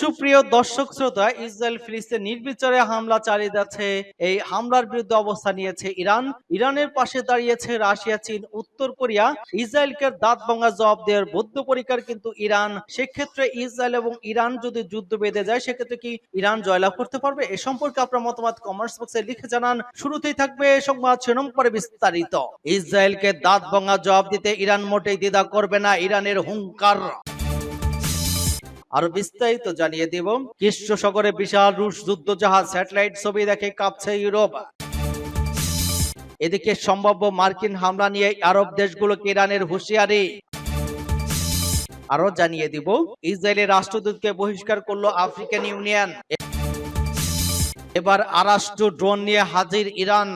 সুপ্রিয় দর্শক শ্রোতা, ইসরায়েল ফিলিস্তিন নির্বিচারে হামলা চালিয়ে যাচ্ছে। এই হামলার বিরুদ্ধে অবস্থান নিয়েছে ইরান। ইরানের পাশে দাঁড়িয়েছে রাশিয়া, চীন, উত্তর কোরিয়া। ইসরায়েলকে দাঁত ভাঙা জবাব দেওয়ার বদ্ধপরিকার কিন্তু ইরান। সেক্ষেত্রে ইসরায়েল এবং ইরান যদি যুদ্ধ বেঁধে যায়, সেক্ষেত্রে কি ইরান জয়লাভ করতে পারবে? এ সম্পর্কে আপনার মতামত কমেন্টস বক্সে লিখে জানান। শুরুতেই থাকবে সংবাদ শিরোনাম পরে বিস্তারিত। ইসরায়েলকে দাঁত ভাঙা জবাব দিতে ইরান মোটেই দ্বিধা করবে না। ইরানের হুঙ্কার। আরও বিস্তারিত জানিয়ে দেব। কৃষ্ণ সাগরে বিশাল রুশ যুদ্ধ জাহাজ স্যাটেলাইট ছবি দেখে কাঁপছে ইউরোপ। এদিকে সম্ভাব্য মার্কিন হামলা নিয়ে আরব দেশগুলোকে ইরানের হুঁশিয়ারি। আরও জানিয়ে দিব, ইসরায়েলের রাষ্ট্রদূতকে বহিষ্কার করল আফ্রিকান ইউনিয়ন। এবার আরাষ্ট্র ড্রোন নিয়ে হাজির ইরান।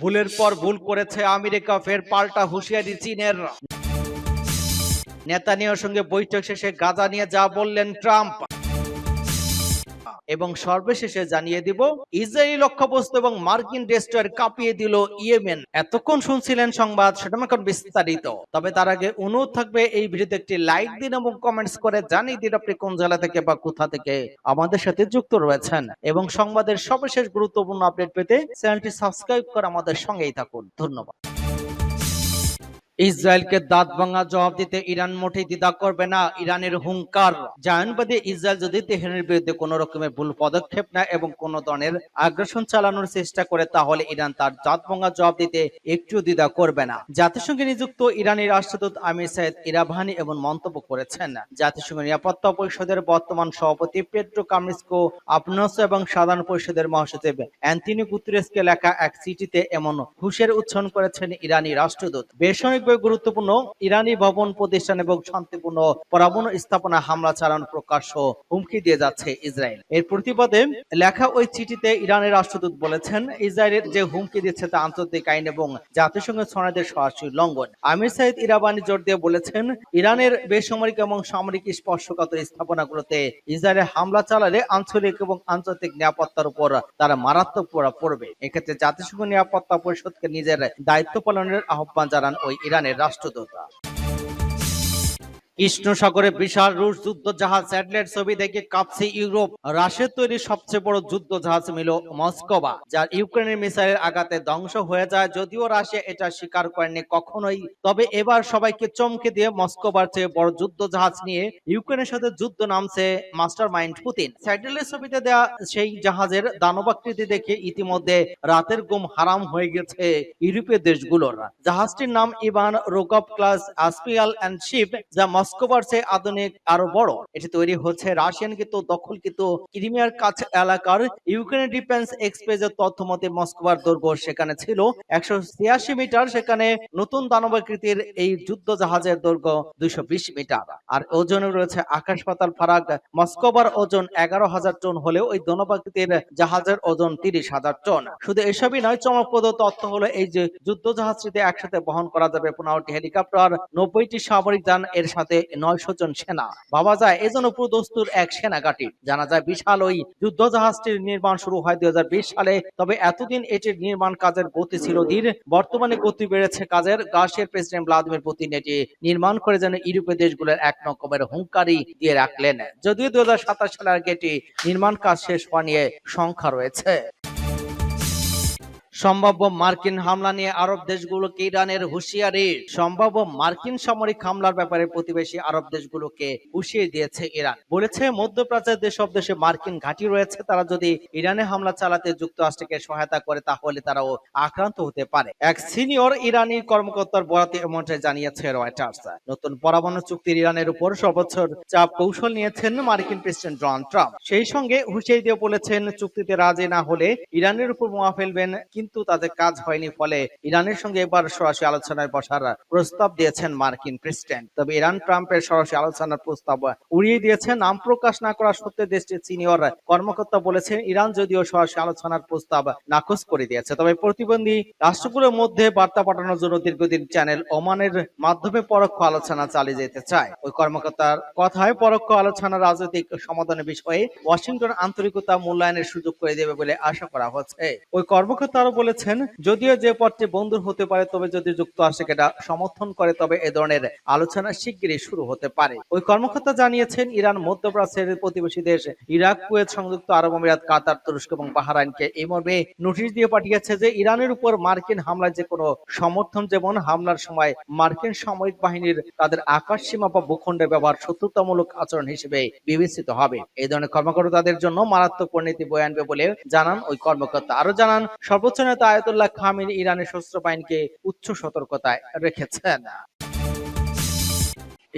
ভুলের পর ভুল করেছে আমেরিকা, ফের পাল্টা হুঁশিয়ারি চীনের। নেতানিয়ার সঙ্গে বৈঠক শেষে গাজা নিয়ে যা বললেন ট্রাম্প। এবং সর্বশেষে জানিয়ে দিব, ইসরায়েলি লক্ষ্যবস্তু এবং মার্কিন ডেস্ট্রয়ার কাঁপিয়ে দিল ইয়েমেন। এতক্ষণ শুনছিলেন সংবাদ, সেটা এখন বিস্তারিত। তবে তার আগে অনুরোধ থাকবে, এই ভিডিওতে একটি লাইক দিন এবং কমেন্টস করে জানিয়ে দিন আপনি কোন জেলা থেকে বা কোথা থেকে আমাদের সাথে যুক্ত রয়েছেন। এবং সংবাদের সর্বশেষ গুরুত্বপূর্ণ আপডেট পেতে চ্যানেলটি সাবস্ক্রাইব করে আমাদের সঙ্গেই থাকুন। ধন্যবাদ। ইসরায়েলকে দাঁত ভাঙা জবাব দিতে ইরান মোটেই দ্বিধা করবে না। ইরানের হুঙ্কার জায়নবাদী ইসরায়েল যদি তেহরানের বিরুদ্ধে কোন রকমের ভুল পদক্ষেপ নেয় এবং কোন ধরনের আগ্রাসন চালানোর চেষ্টা করে, তাহলে ইরান তার দাঁত ভাঙা জবাব দিতে একটু দ্বিধা করবে না। জাতিসংঘে নিযুক্ত ইরানের রাষ্ট্রদূত আমির সাইদ ইরাভানি এবং মন্তব্য করেছেন। জাতিসংঘ নিরাপত্তা পরিষদের বর্তমান সভাপতি পেট্রো কামিস্কো আপনস এবং সাধারণ পরিষদের মহাসচিব অ্যান্টনি গুতরেসকে লেখা এক চিঠিতে এমন হুশের উচ্চারণ করেছেন ইরানি রাষ্ট্রদূত। বেসামরিক গুরুত্বপূর্ণ ইরানি ভবন প্রতিষ্ঠান এবং শান্তিপূর্ণ পরমাণু স্থাপনা হামলা চালানো প্রকাশ্য হুমকি দিয়ে যাচ্ছে ইসরায়েল। এর প্রতিবাদে লেখা ওই চিঠিতে ইরানের রাষ্ট্রদূত বলেছেন, ইসরায়েলের যে হুমকি দিচ্ছে তা আন্তর্জাতিক আইন এবং জাতিসংঘের সনদের সরাসরি লঙ্ঘন। আমির সাইদ ইরাবানি জোর দিয়ে বলেছেন, ইরানের বেসামরিক এবং সামরিক স্পর্শকাতর স্থাপনাগুলোতে ইসরায়েলের হামলা চালালে আঞ্চলিক এবং আন্তর্জাতিক নিরাপত্তার উপর তারা মারাত্মক প্রভাব পড়বে। এক্ষেত্রে জাতিসংঘ নিরাপত্তা পরিষদকে নিজের দায়িত্ব পালনের আহ্বান জানান ওই ইরানের রাষ্ট্রদূত। কৃষ্ণ সাগরে বিশাল রুশ যুদ্ধ জাহাজ স্যাটেলাইট ছবি দেখে কাঁপছে ইউরোপ। রাশিয়ার তৈরি সবচেয়ে বড় যুদ্ধ জাহাজ মিল মস্কোবা, যার ইউক্রেনের মিসাইলের আঘাতে ধ্বংস হয়ে যায়, যদিও রাশিয়া এটা স্বীকার করেনি কখনোই। তবে এবার সবাইকে চমকে দিয়ে মস্কোবার চেয়ে বড় যুদ্ধ জাহাজ নিয়ে ইউক্রেনের সাথে যুদ্ধ নামছে মাস্টার মাইন্ড পুতিন। স্যাটেলাইট ছবিতে দেওয়া সেই জাহাজের দানবাকৃতি দেখে ইতিমধ্যে রাতের ঘুম হারাম হয়ে গেছে ইউরোপীয় দেশগুলোর। জাহাজটির নাম ইভান রোকপ ক্লাস আসপিয়াল অ্যান্ড শিপ, যা মস্কোবার চেয়ে আধুনিক, আরও বড়। এটি তৈরি হচ্ছে রাশিয়ান কিন্তু দখলকৃত ক্রিমিয়ার এলাকার ইউক্রেনের ডিফেন্স তথ্য মতে মস্কোবার সেখানে ছিল একশো ছিয়াশি মিটার, সেখানে নতুন দানবাকৃতির এই যুদ্ধ জাহাজের দুইশো মিটার। আর রয়েছে আকাশ পাতাল ফারাক। মস্কোবার ওজন এগারো হাজার টন হলেও ওই দানবাকৃতির জাহাজের ওজন তিরিশ হাজার টন। শুধু এসবই নয়, চমকপ্রদ তথ্য হলো এই যে যুদ্ধ জাহাজটিতে একসাথে বহন করা যাবে পনেরোটি হেলিকপ্টার। নব্বইটি সামরিক যান এর সাথে নয়শো জন সেনা। ভাবা যায় এজন্য পুরোদস্তুর এক সেনা ঘাঁটি জানা যায় বিশাল ওই যুদ্ধ জাহাজটির নির্মাণ শুরু হয় দুই সালে, তবে এতদিন এটির নির্মাণ কাজের গতি ছিল ধীর। বর্তমানে গতি বেড়েছে কাজের। রাশিয়ার প্রেসিডেন্ট ভ্লাদিমির পুতিন এটি নির্মাণ করে যেন ইউরোপীয় দেশগুলোর এক রকমের হুঙ্কারি দিয়ে রাখলেন। যদিও দুই হাজার সাতাশ সালের আগে এটি নির্মাণ কাজ শেষ হওয়া নিয়ে সংখ্যা রয়েছে। সম্ভাব্য মার্কিন হামলা নিয়ে আরব দেশগুলোকে ইরানের হুঁশিয়ারি। সম্ভাব্য মার্কিন সামরিক হামলার ব্যাপারে প্রতিবেশী আরব দেশগুলোকে হুঁশিয়ে দিয়েছে ইরান। বলেছে, মধ্যপ্রাচ্যের যেসব দেশে মার্কিন ঘাঁটি রয়েছে, তারা যদি ইরানে হামলা চালাতে যুক্তরাষ্ট্রকে সহায়তা করে, তাহলে তারাও আক্রান্ত হতে পারে। এক সিনিয়র ইরানি কর্মকর্তার বরাতে এমনটাই জানিয়েছে রয়টার্স। নতুন পরমাণু চুক্তির ইরানের উপর সর্বোচ্চ চাপ কৌশল নিয়েছেন মার্কিন প্রেসিডেন্ট ডোনাল্ড ট্রাম্প। সেই সঙ্গে হুঁশিয়ারি দিয়ে বলেছেন, চুক্তিতে রাজি না হলে ইরানের উপর বোমা ফেলবেন, কিন্তু তাদের কাজ হয়নি, ফলে ইরানের সঙ্গে এবার সরাসরি আলোচনায় বসার প্রস্তাব দিয়েছেন মার্কিন প্রেসিডেন্ট। তবে ইরান ট্রাম্পের সরাসরি আলোচনার প্রস্তাব উড়িয়ে দিয়েছে, নাম প্রকাশ না করা সত্ত্বে দেশটির সিনিয়র কর্মকর্তা বলেছেন, ইরান যদিও সরাসরি আলোচনার প্রস্তাব নাকচ করে দিয়েছে। তবে প্রতিবন্ধী রাষ্ট্রগুলোর মধ্যে বার্তা পাঠানোর জন্য দীর্ঘদিন চ্যানেল ওমানের মাধ্যমে পরোক্ষ আলোচনা চালিয়ে যেতে চায়। ওই কর্মকর্তার কথায় পরোক্ষ আলোচনা রাজনৈতিক সমাধানের বিষয়ে ওয়াশিংটন আন্তরিকতা মূল্যায়নের সুযোগ করে দেবে বলে আশা করা হচ্ছে। ওই কর্মকর্তা আরও বলেছেন, যদিও যে পথটি বন্ধুর হতে পারে, তবে যদি যুক্তরাষ্ট্রকে এটা সমর্থন করে, তবে এ ধরনের আলোচনা শিগগিরই শুরু হতে পারে। ওই কর্মকর্তা জানিয়েছেন, ইরান মধ্যপ্রাচ্যের প্রতিবেশী দেশ, ইরাক, কুয়েত, সংযুক্ত আরব আমিরাত, কাতার, তুরস্ক এবং বাহরাইনকে এই মর্মে নোটিশ দিয়ে পাঠিয়েছে যে, ইরানের উপর মার্কিন হামলায় যে কোনো সমর্থন যেমন হামলার সময় মার্কিন সামরিক বাহিনীর তাদের আকাশ সীমা বা ভূখণ্ডের ব্যবহার শত্রুতামূলক আচরণ হিসেবে বিবেচিত হবে। এই ধরনের কর্মকর্তাদের জন্য মারাত্মক পরিণতি বয়ে আনবে বলে জানান ওই কর্মকর্তা। আরও জানান, সর্বোচ্চ নেতা আয়তুল্লাহ খামিন ইরানের শস্ত্র বাহিনীকে উচ্চ সতর্কতায় রেখেছেন।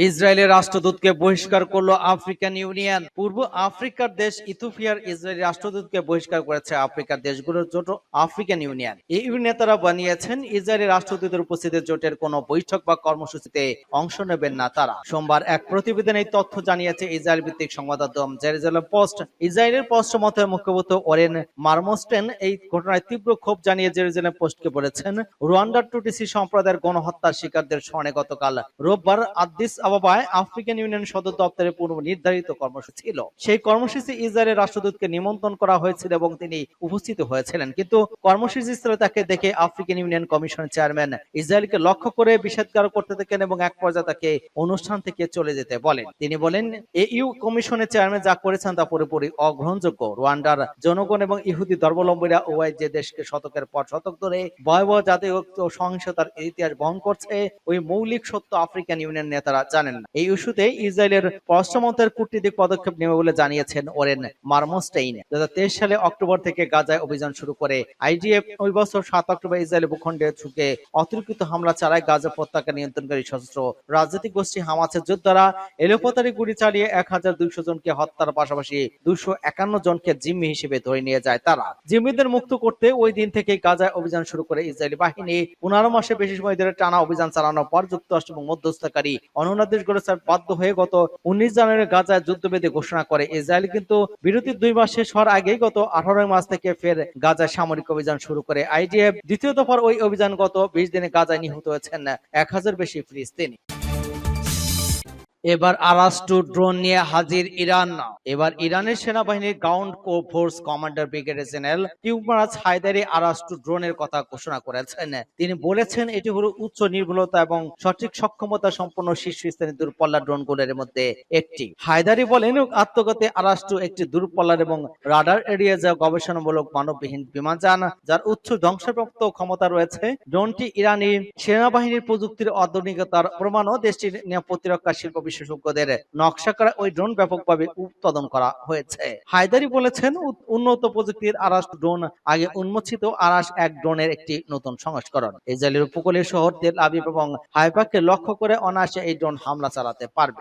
ইসরায়েলের রাষ্ট্রদূতকে বহিষ্কার করল আফ্রিকান ইউনিয়ন। পূর্ব আফ্রিকার দেশ ইথিওপিয়ার ইসরায়েলি রাষ্ট্রদূতকে বহিষ্কার করেছে আফ্রিকার দেশগুলোর জোট আফ্রিকান ইউনিয়ন। এই নেতারা বানিয়েছেন ইসরায়েলি রাষ্ট্রদূতের উপস্থিতিতে জোটের কোনো বৈঠক বা কর্মসূচিতে অংশ নেবেন না তারা। সোমবার এক প্রতিবেদনে তথ্য জানিয়েছে ইসরায়েল ভিত্তিক সংবাদ মাধ্যম জেরুজালেম পোস্ট। ইসরায়েলের পোস্ট মতের মুখপাত্র ওরেন মার্মোস্টেন এই ঘটনায় তীব্র ক্ষোভ জানিয়ে জেরুজালেম পোস্টকে বলেছেন, রুয়ান্ডার টুটিসি সম্প্রদায়ের গণহত্যার শিকারদের স্মরণে গতকাল রোববার আদিস আবাবায় আফ্রিকান ইউনিয়ন সদর দপ্তরে পূর্ব নির্ধারিত কর্মসূচি ছিল। সেই কর্মসূচি ইসরায়েলের রাষ্ট্রদূতকে নিমন্ত্রণ করা হয়েছিল এবং তিনি উপস্থিত হয়েছিলেন। কিন্তু কর্মসূচি স্থলে তাকে দেখে আফ্রিকান ইউনিয়ন কমিশনের চেয়ারম্যান ইসরায়েলকে লক্ষ্য করে বিষাদগার করতে থাকেন এবং এক পর্যায়ে তাকে অনুষ্ঠান থেকে চলে যেতে বলেন। তিনি বলেন ইউ কমিশনের চেয়ারম্যান যা করেছেন তা পুরোপুরি অগ্রহণযোগ্য। রোয়ান্ডার জনগণ এবং ইহুদি ধর্মাবলম্বীরা ওয়াই যে দেশকে শতকের পর শতক ধরে ভয়াবহ জাতীয় সহিংসতার ইতিহাস বহন করছে, ওই মৌলিক সত্য আফ্রিকান ইউনিয়ন নেতারা জানেন না। এই ইস্যুতে ইসরায়েলের পররাষ্ট্রমন্ত্রের কূটনীতিক পদক্ষেপ নেবে বলে জানিয়েছেন ওরেন মার্মোস্টেইন। দু থেকে অক্টোবর থেকে গাজায় অভিযান শুরু করে আইডিএফ ওই বছর সাত অক্টোবর ইসরায়েল ভূখণ্ডে ঢুকে অতিরিক্ত হামলা চালায় গাজা পতাকা নিয়ন্ত্রণকারী সশস্ত্র রাজনৈতিক গোষ্ঠী হামাসের যোদ্ধারা। এলোপাতারি গুলি চালিয়ে এক হাজার দুইশো জনকে হত্যার পাশাপাশি দুশো একান্ন জনকে জিম্মি হিসেবে ধরে নিয়ে যায় তারা। জিম্মিদের মুক্ত করতে ওই দিন থেকে গাজায় অভিযান শুরু করে ইসরায়েলি বাহিনী। পনেরো মাসে বেশি সময় ধরে টানা অভিযান চালানোর পর যুক্তরাষ্ট্র এবং মধ্যস্থকারী অন্যান্য দেশগুলো গড়েছে বাধ্য হয়ে গত উনিশ জানুয়ারি গাজায় যুদ্ধবিধি ঘোষণা করে। ইসরায়েল কিন্তু বিরতির দুই মাস শেষ হওয়ার আগেই গত আঠারোই মাস থেকে ফের গাজায় সামরিক অভিযান শুরু করে। আইডিএফ দ্বিতীয় দফার ওই অভিযান গত বিশ দিনে গাজায় নিহত হয়েছেন এক হাজার বেশি ফিলিস্তিনি। এবার আরাস্টু ড্রোন নিয়ে হাজির ইরান। এবার ইরানের সেনাবাহিনীর ground force commander brigadier general টিউমারাজ Heydari Arastoo ড্রোনের কথা ঘোষণা করেছেন। তিনি বলেছেন, এটি হলো উচ্চ নির্ভুলতা এবং সঠিক সক্ষমতা সম্পন্ন শীর্ষস্থানীয় দূরপাল্লা ড্রোনগুলোর মধ্যে একটি। হায়দারি বলেন আত্মগতি আরাস্টু একটি দূরপাল্লার এবং রাডার এরিয়া যা গবেষণামূলক মানববিহীন বিমানযান, যার উচ্চ ধ্বংসপ্রাপ্ত ক্ষমতা রয়েছে। ড্রোনটি ইরানি সেনাবাহিনীর প্রযুক্তির আধুনিকতার প্রমাণও দেশটির প্রতিরক্ষা শিল্প বিশেষজ্ঞদের নকশা করা ওই ড্রোন ব্যাপকভাবে উৎপাদন করা হয়েছে। হায়দারি বলেছেন উন্নত প্রযুক্তির আরাস ড্রোন আগে উন্মোচিত আরাস এক ড্রোনের একটি নতুন সংস্করণ। ইসরায়েলের উপকূলীয় শহর তেল আবিব এবং হাইফাকে লক্ষ্য করে অনায়াসে এই ড্রোন হামলা চালাতে পারবে।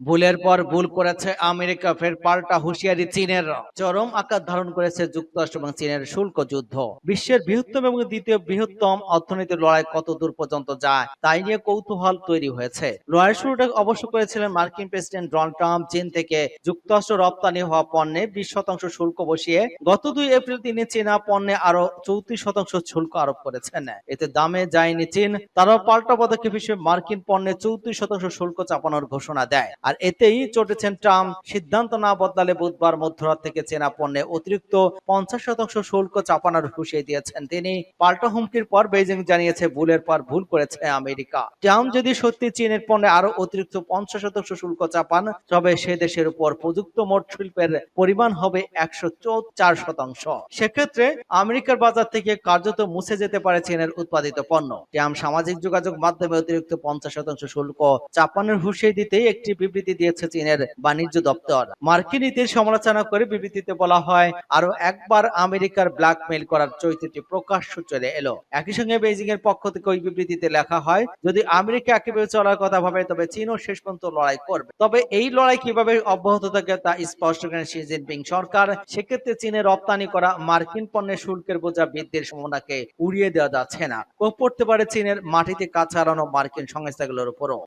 ভুলের পর ভুল করেছে আমেরিকা, ফের পাল্টা হুঁশিয়ারি চীনের। চরম আকার ধারণ করেছে যুক্তরাষ্ট্র এবং চীনের শুল্ক যুদ্ধ। বিশ্বের বৃহত্তম এবং দ্বিতীয় বৃহত্তম অর্থনীতির লড়াই কত দূর পর্যন্ত যায়, তাই নিয়ে কৌতূহল তৈরি হয়েছে। লড়াই শুরুটা অবশ্য করেছিলেন মার্কিন প্রেসিডেন্ট ডোনাল্ড ট্রাম্প, চীন থেকে যুক্তরাষ্ট্র রপ্তানি হওয়া পণ্যে বিশ শতাংশ শুল্ক বসিয়ে গত দুই এপ্রিল তিনি চীনা পণ্যে আরও চৌত্রিশ শতাংশ শুল্ক আরোপ করেছেন। এতে দামে যায়নি চীন, তারাও পাল্টা পদক্ষেপ হিসেবে মার্কিন পণ্যে চৌত্রিশ শতাংশ শুল্ক চাপানোর ঘোষণা দেয়। আর এতেই চটেছেন ট্রাম্প। সিদ্ধান্ত না বদলালে বুধবার মধ্যরাত থেকে চেনা পণ্যে অতিরিক্ত পঞ্চাশ শতাংশ শুল্ক চাপানোর হুঁশিয়ে দিয়েছেন তিনি। পাল্টা হুমকির পর বেজিং জানিয়েছে ভুলের পর ভুল করেছে আমেরিকা। ট্রাম্প যদি সত্যি চীনের পণ্যে আরও অতিরিক্ত পঞ্চাশ শতাংশ শুল্ক চাপান তবে সে দেশের উপর প্রযুক্ত মোট শিল্পের পরিমাণ হবে একশো চার শতাংশ। সেক্ষেত্রে আমেরিকার বাজার থেকে কার্যত মুছে যেতে পারে চীনের উৎপাদিত পণ্য। ট্রাম্প সামাজিক যোগাযোগ মাধ্যমে অতিরিক্ত পঞ্চাশ শতাংশ শুল্ক চাপানোর হুঁশিয়ে দিতেই একটি বিবৃতি দিয়েছে চীনের বাণিজ্য দপ্তর। মার্কিন নীতির সমালোচনা করে বিবৃতিতে বলা হয় আরও একবার আমেরিকার ব্ল্যাকমেইল করার চরিত্রটি প্রকাশ্য চলে এলো। একই সঙ্গে বেজিং এর পক্ষ থেকে ওই বিবৃতিতে লেখা হয়, যদি আমেরিকা একেবারে চলার কথা ভাবে, তবে চীনও শেষ পর্যন্ত লড়াই করবে। তবে এই লড়াই কীভাবে অব্যাহত থাকে তা স্পষ্ট করেন শি জিনপিং সরকার। সেক্ষেত্রে চীনের রপ্তানি করা মার্কিন পণ্যের শুল্কের বোঝা বৃদ্ধির সম্ভাবনাকে উড়িয়ে দেওয়া যাচ্ছে না। কোপ পড়তে পারে চীনের মাটিতে কাজ হারানো মার্কিন সংস্থাগুলোর উপরও।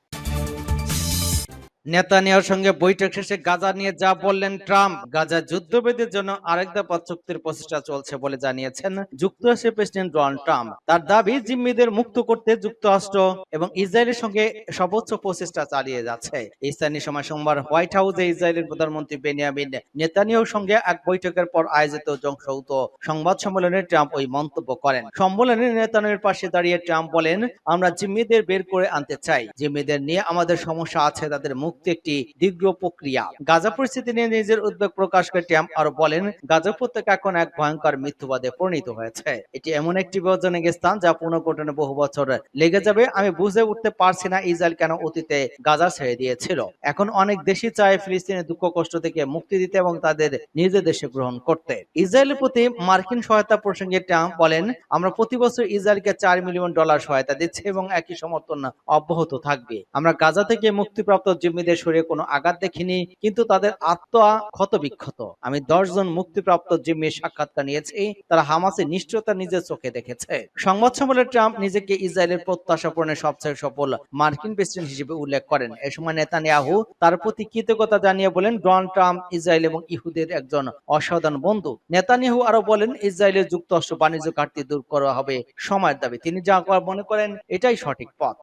নেতানিয়ার সঙ্গে বৈঠক শেষে গাজা নিয়ে যা বললেন ট্রাম্প, গাজা যুদ্ধবিধির জন্য আরেক দফা চুক্তির প্রচেষ্টা চলছে বলে জানিয়েছেন যুক্তরাষ্ট্রের প্রেসিডেন্ট ডোনাল্ড ট্রাম্প। তার দাবি, জিম্মিদের মুক্ত করতে যুক্তরাষ্ট্র এবং ইসরায়েলের সঙ্গে সর্বোচ্চ প্রচেষ্টা চালিয়ে যাচ্ছে। স্থানীয় সময় সোমবার হোয়াইট হাউসে ইসরায়েলের প্রধানমন্ত্রী বেনিয়ামিন নেতানিয়ার সঙ্গে এক বৈঠকের পর আয়োজিত যৌথ সংবাদ সম্মেলনে ট্রাম্প ওই মন্তব্য করেন। সম্মেলনে নেতানিয়াহুর পাশে দাঁড়িয়ে ট্রাম্প বলেন, আমরা জিম্মিদের বের করে আনতে চাই। জিম্মিদের নিয়ে আমাদের সমস্যা আছে, তাদের মুক্তি একটি দীর্ঘ প্রক্রিয়া। গাজা পরিস্থিতি নিয়ে নিজের উদ্বেগ প্রকাশ করে ট্রাম্প আরও বলেন, গাজা উপত্যকা এখন এক ভয়ঙ্কর মৃত্যুবাদে পরিণত হয়েছে। এটি এমন একটি বিপজ্জনক স্থান যা পুনর্গঠনে বহু বছর লেগে যাবে। আমি বুঝে উঠতে পারছি না ইসরায়েল কেন অতীতে গাজা ছেড়ে দিয়েছিল। এখন অনেক দেশই চায় ফিলিস্তিনের দুঃখ কষ্ট থেকে মুক্তি দিতে এবং তাদের নিজের দেশে গ্রহণ করতে। ইসরায়েলের প্রতি মার্কিন সহায়তা প্রসঙ্গে ট্রাম্প বলেন, আমরা প্রতি বছর ইসরায়েলকে চার মিলিয়ন ডলার সহায়তা দিচ্ছি এবং একই সমর্থন অব্যাহত থাকবে। আমরা গাজা থেকে মুক্তিপ্রাপ্ত জিম্মিদের শরীরে কোনো আঘাত দেখিনি, কিন্তু তাদের আত্মা ক্ষত বিক্ষত আমি দশ জন মুক্তিপ্রাপ্ত জিম্মির সাক্ষাৎকার নিয়েছি, তারা হামাসের নিষ্ঠতা নিজের চোখে দেখেছে। সংবাদ সম্মেলনে ট্রাম্প নিজেকে ইসরায়েলের প্রত্যাশা পূরণের সবচেয়ে সফল মার্কিন প্রেসিডেন্ট হিসেবে উল্লেখ করেন। এ সময় নেতানিয়াহু তার প্রতি কৃতজ্ঞতা জানিয়ে বলেন, ডোনাল্ড ট্রাম্প ইসরায়েল এবং ইহুদের একজন অসাধারণ বন্ধু। নেতানিয়াহু আরও বলেন, ইসরায়েলের যুক্তরাষ্ট্র বাণিজ্য ঘাটতি দূর করা হবে সময়ের দাবি। তিনি যা মনে করেন, এটাই সঠিক পথ।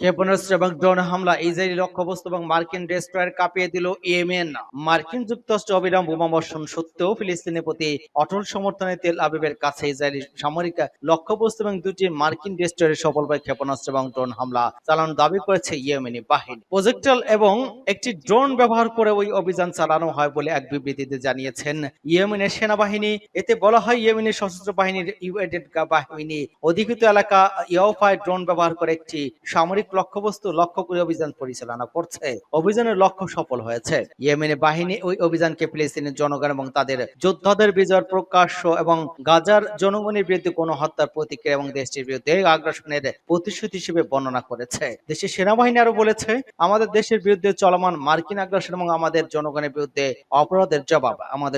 ক্ষেপণাস্ত্র এবং ড্রোন হামলা, ইসরায়েলি লক্ষ্যবস্তু এবং মার্কিন ডেস্ট্রয়ার কাঁপিয়ে দিল ইয়েমেন। মার্কিন যুক্তরাষ্ট্র অবিরাম বোমা বর্ষণ সত্ত্বেও ফিলিস্তিনের প্রতি অটল সমর্থনে তেল আবিবের কাছে ইসরায়েলি সামরিক লক্ষ্যবস্তু এবং দুটি মার্কিন ক্ষেপণাস্ত্র এবং ড্রোন হামলা চালানোর দাবি করেছে ইয়েমেনি বাহিনী। প্রজেক্টাল এবং একটি ড্রোন ব্যবহার করে ওই অভিযান চালানো হয় বলে এক বিবৃতিতে জানিয়েছেন ইয়েমেনের সেনাবাহিনী। এতে বলা হয়, ইয়েমেনের সশস্ত্র বাহিনীর ইউএডেড বাহিনী অধিকৃত এলাকা ইয়ফায় ড্রোন ব্যবহার করে একটি সামরিক লক্ষ্যবস্তু লক্ষ্য করে অভিযান পরিচালনা করছে। অভিযানের লক্ষ্য সফল হয়েছে। ইয়েমেনের বাহিনী ওই অভিযানকে ফিলিস্তিনের জনগণ এবং তাদের যোদ্ধাদের বিজয়ের প্রকাশ্য এবং গাজার জনগণের বিরুদ্ধে কোনো হত্যার প্রতিক্রিয়া এবং দেশটির বিরুদ্ধে আগ্রাসনের প্রতিশ্রুতি হিসেবে বর্ণনা করেছে। দেশের সেনাবাহিনী আরও বলেছে, আমাদের দেশের বিরুদ্ধে চলমান মার্কিন আগ্রাসন এবং আমাদের জনগণের বিরুদ্ধে অপরাধের জবাব, আমাদের